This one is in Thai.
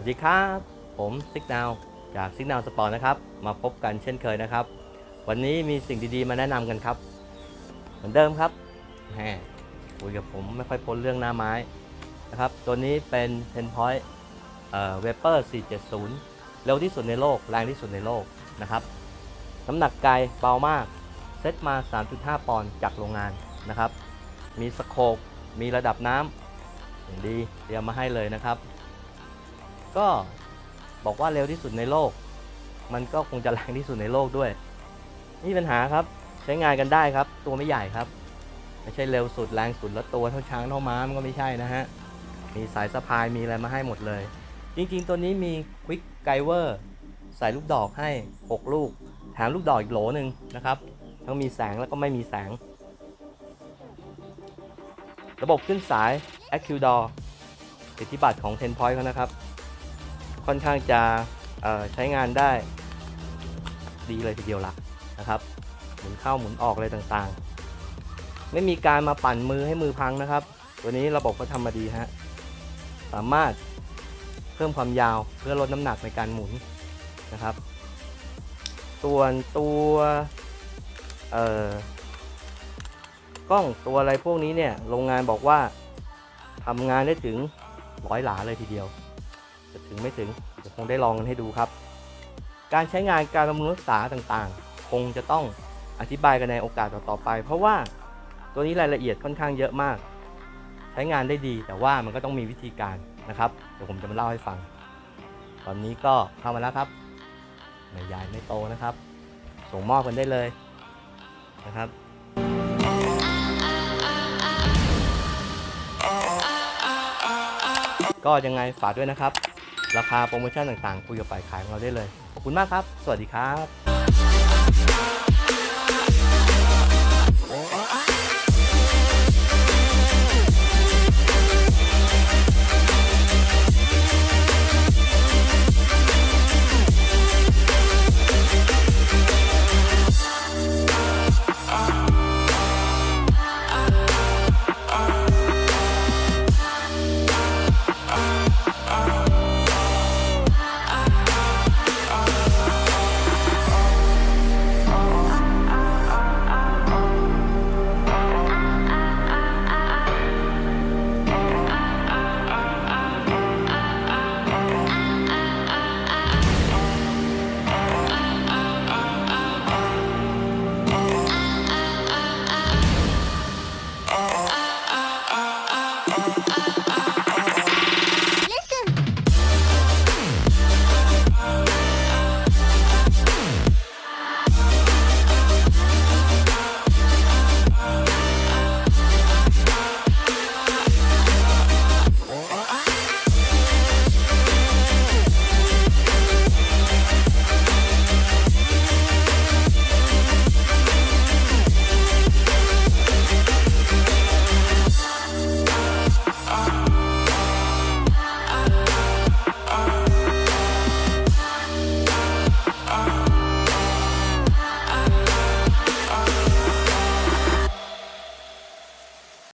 วัสดีครับ ผมซิกนาวจากซิกนาวสปอร์ตนะครับ มาพบกันเช่นเคยนะครับ วันนี้มีสิ่งดีๆมาแนะนำกันครับ เหมือนเดิมครับแหมคุยกับผมไม่ค่อยพ้นเรื่องหน้าไม้นะครับ ตัวนี้เป็น10 point เอ่อ Vapor 470 เร็วที่สุดในโลก แรงที่สุดในโลกนะครับ น้ำหนักไกลเบามาก เซตมา 3.5 ปอนด์จากโรงงานนะครับ มีสโคปมีระดับน้ำดีเตรียมมาให้เลยนะครับ ก็บอกว่าเร็วที่สุดในโลก มันก็คงจะแรงที่สุดในโลกด้วยนี่ปัญหาครับใช้งานกันได้ครับ ตัวไม่ใหญ่ครับ ไม่ใช่เร็วสุดแรงสุดแล้วตัวเท่าช้างเท่าม้ามันก็ไม่ใช่นะฮะ มีสายสะพายมีอะไรมาให้หมดเลย จริงๆ ตัวนี้มี Quick g i v e r ใส่ลูกดอกให้ 6 ลูกแถมลูกดอกอีกโหลหนึ่งนะครับ ทั้งมีแสงแล้วก็ไม่มีแสง ระบบขึ้นสาย a c u d o r สิทธิบัตรของ 10 point เขานะครับ ค่อนข้างจะใช้งานได้ ดีเลยทีเดียวละนะครับหมุนเข้าหมุนออกอะไรต่างๆ ไม่มีการมาปั่นมือให้มือพังนะครับ ตัวนี้ระบบเขาทำมาดีฮะสามารถเพิ่มความยาวเพื่อลดน้ำหนักในการหมุนนะครับ ส่วนตัวกล้องตัวอะไรพวกนี้เนี่ยโรงงานบอกว่าทำงานได้ถึงร้อยหลาเลยทีเดียว จะถึงไม่ถึงเดี๋ยวคงได้ลองกันให้ดูครับ การใช้งานการบำรุงรักษาต่างๆ คงจะต้องอธิบายกันในโอกาสต่อๆไป เพราะว่าตัวนี้รายละเอียดค่อนข้างเยอะมาก ใช้งานได้ดี แต่ว่ามันก็ต้องมีวิธีการนะครับเดี๋ยวผมจะมาเล่าให้ฟัง ตอนนี้ก็เข้ามาแล้วครับไม่ใหญ่ไม่โตนะครับ ส่งมอบกันได้เลยนะครับก็ยังไงฝากด้วยนะครับ ราคาโปรโมชั่นต่างๆ คุยกับฝ่ายขายของเราได้เลย ขอบคุณมากครับ สวัสดีครับ